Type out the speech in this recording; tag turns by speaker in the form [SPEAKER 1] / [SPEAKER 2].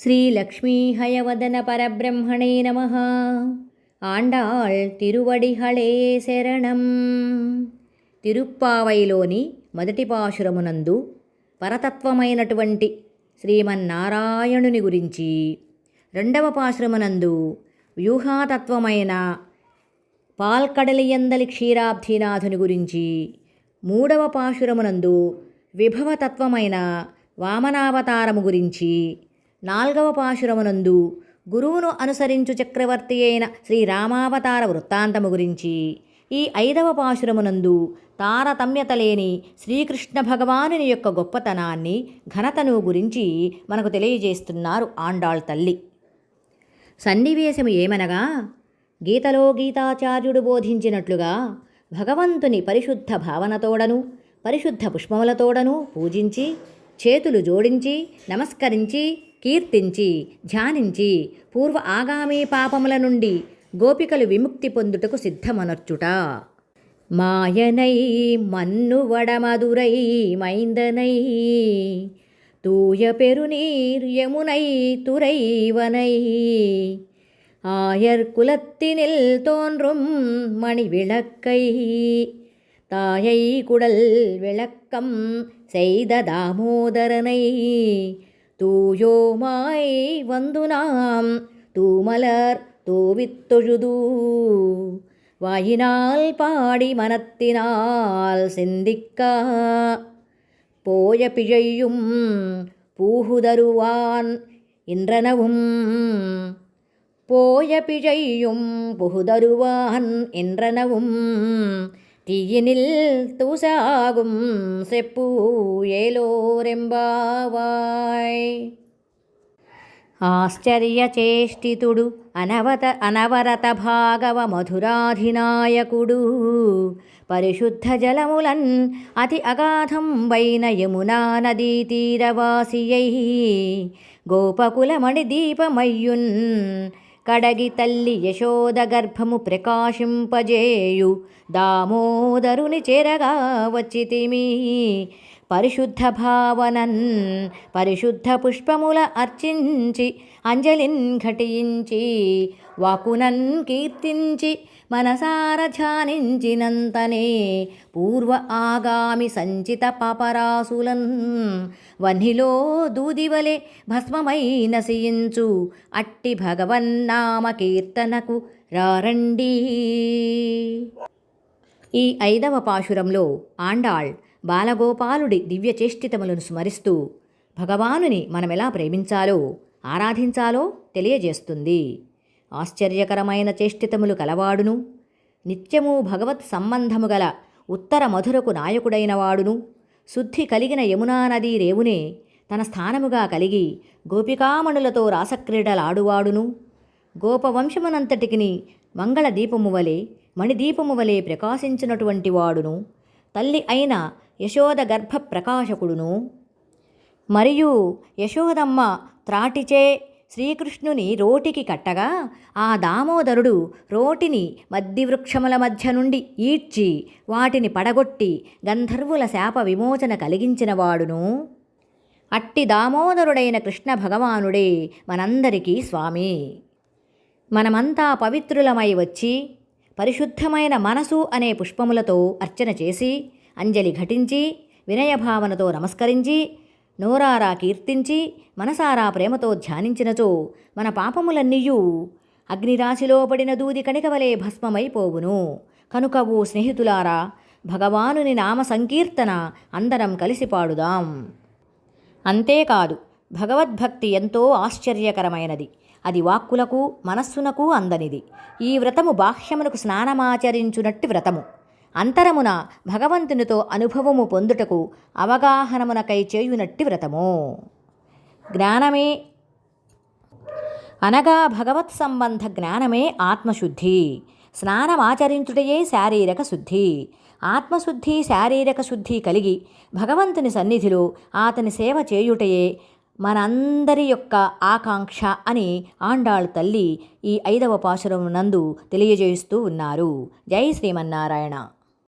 [SPEAKER 1] శ్రీలక్ష్మీహయవదన పరబ్రహ్మణే నమ ఆండాళ్ తిరువడిహళే శరణం తిరుప్పావైలోని మొదటి పాశురమునందు పరతత్వమైనటువంటి శ్రీమన్నారాయణుని గురించి. రెండవ పాశురమునందు వ్యూహాతత్వమైన పాల్కడలియందలి క్షీరాబ్ధినాథుని గురించి మూడవ పాశురమునందు విభవతత్వమైన వామనావతారము గురించి నాల్గవ పాశురమునందు గురువును అనుసరించు చక్రవర్తి అయిన శ్రీరామావతార వృత్తాంతము గురించి. ఈ ఐదవ పాశురమునందు తారతమ్యత లేని శ్రీకృష్ణ భగవానుని యొక్క గొప్పతనాన్ని ఘనతను గురించి మనకు తెలియజేస్తున్నారు ఆండాళ్ తల్లి. సన్నివేశము ఏమనగా గీతలో గీతాచార్యుడు బోధించినట్లుగా భగవంతుని పరిశుద్ధ భావనతోడను పరిశుద్ధ పుష్పములతోడను పూజించి చేతులు జోడించి నమస్కరించి కీర్తించి ధ్యానించి పూర్వ ఆగామీ పాపముల నుండి గోపికలు విముక్తి పొందుటకు సిద్ధమనర్చుట మాయనై మన్ను వడమదురై మైందనై தூய பெருநீர் யமுனை துறைவனை ஆயர் குலத்தினில் தோன்றும் மணி விளக்கை தாயை குடல் விளக்கம் செய்த தாமோதரனை. தூயோமாய் வந்து நாம் தூமலர் தூவித்தொழுது. வாயினால் பாடி மனத்தினால் சிந்திக்கா. போய பிழையும் பூகுதருவான் இன்றனவும். போய பிழையும் புகுதருவான் என்றனவும் తీయనిల్ తూసాగుం సెప్పు ఏలోరెంబావాయ్ ఆశ్చర్యచేష్టితుడు అనవత అనవరత భాగవ మధురాధినాయకుడు పరిశుద్ధ జలములన్ అతి అగాధం వైన యమునా నదీ తీరవాసియై గోపకులమణి దీపమయ్యున్ కడగి తల్లి యశోద గర్భము ప్రకాశింపజేయు. దామోదరుని చేరగా వచ్చితిమి. పరిశుద్ధ భావనన్ పరిశుద్ధ పుష్పముల అర్చించి అంజలిన్ ఘటించి వాకునన్ కీర్తించి మనసార ధ్యానించినంతనే పూర్వ ఆగామి సంచిత పాపరాసులన్ వన్నిలో దూదివలే భస్మమై నశయించు అట్టి భగవన్నామ కీర్తనకు రారండి. ఈ ఐదవ పాశురంలో ఆండాళ్ బాలగోపాలుడి దివ్యచేష్టితములను స్మరిస్తూ భగవానుని మనమెలా ప్రేమించాలో ఆరాధించాలో తెలియజేస్తుంది. ఆశ్చర్యకరమైన చేష్టితములు కలవాడును. నిత్యము భగవత్ సంబంధము గల ఉత్తర మధురకు నాయకుడైన వాడును శుద్ధి కలిగిన యమునా నదీ రేవునే తన స్థానముగా కలిగి గోపికామణులతో రాసక్రీడలాడువాడును. గోపవంశమునంతటికిని మంగళ దీపము వలె మణిదీపము వలె ప్రకాశించినటువంటి వాడును. తల్లి అయిన యశోద గర్భ ప్రకాశకుడును మరియు యశోదమ్మ త్రాటిచే శ్రీకృష్ణుని రోటికి కట్టగా ఆ దామోదరుడు రోటిని మద్దివృక్షముల మధ్య నుండి ఈడ్చి వాటిని పడగొట్టి గంధర్వుల శాప విమోచన కలిగించినవాడును అట్టి దామోదరుడైన కృష్ణ భగవానుడే మనందరికీ స్వామి. మనమంతా పవిత్రులమై వచ్చి పరిశుద్ధమైన మనసు అనే పుష్పములతో అర్చన చేసి అంజలి ఘటించి వినయభావనతో నమస్కరించి నోరారా కీర్తించి మనసారా ప్రేమతో ధ్యానించినచో మన పాపములన్నీయూ అగ్నిరాశిలో పడిన దూది కణికవలే భస్మమైపోవును. కనుక ఓ స్నేహితులారా భగవానుని నామ సంకీర్తన అందరం కలిసి పాడుదాం. అంతేకాదు భగవద్భక్తి ఎంతో ఆశ్చర్యకరమైనది. అది వాక్కులకు మనస్సునకు అందనిది. ఈ వ్రతము బాహ్యమునకు స్నానమాచరించునట్టి వ్రతము. అంతరమున భగవంతునితో అనుభవము పొందుటకు అవగాహనమునకై చేయునట్టి వ్రతము. జ్ఞానమే అనగా భగవత్ సంబంధ జ్ఞానమే ఆత్మశుద్ధి. స్నానమాచరించుటయే శారీరక శుద్ధి. ఆత్మశుద్ధి శారీరక శుద్ధి కలిగి భగవంతుని సన్నిధిలో అతని సేవ చేయుటయే మనందరి యొక్క ఆకాంక్ష అని ఆండాళ్ తల్లి ఈ ఐదవ పాశురం నందు తెలియజేస్తూ ఉన్నారు. జై శ్రీమన్నారాయణ.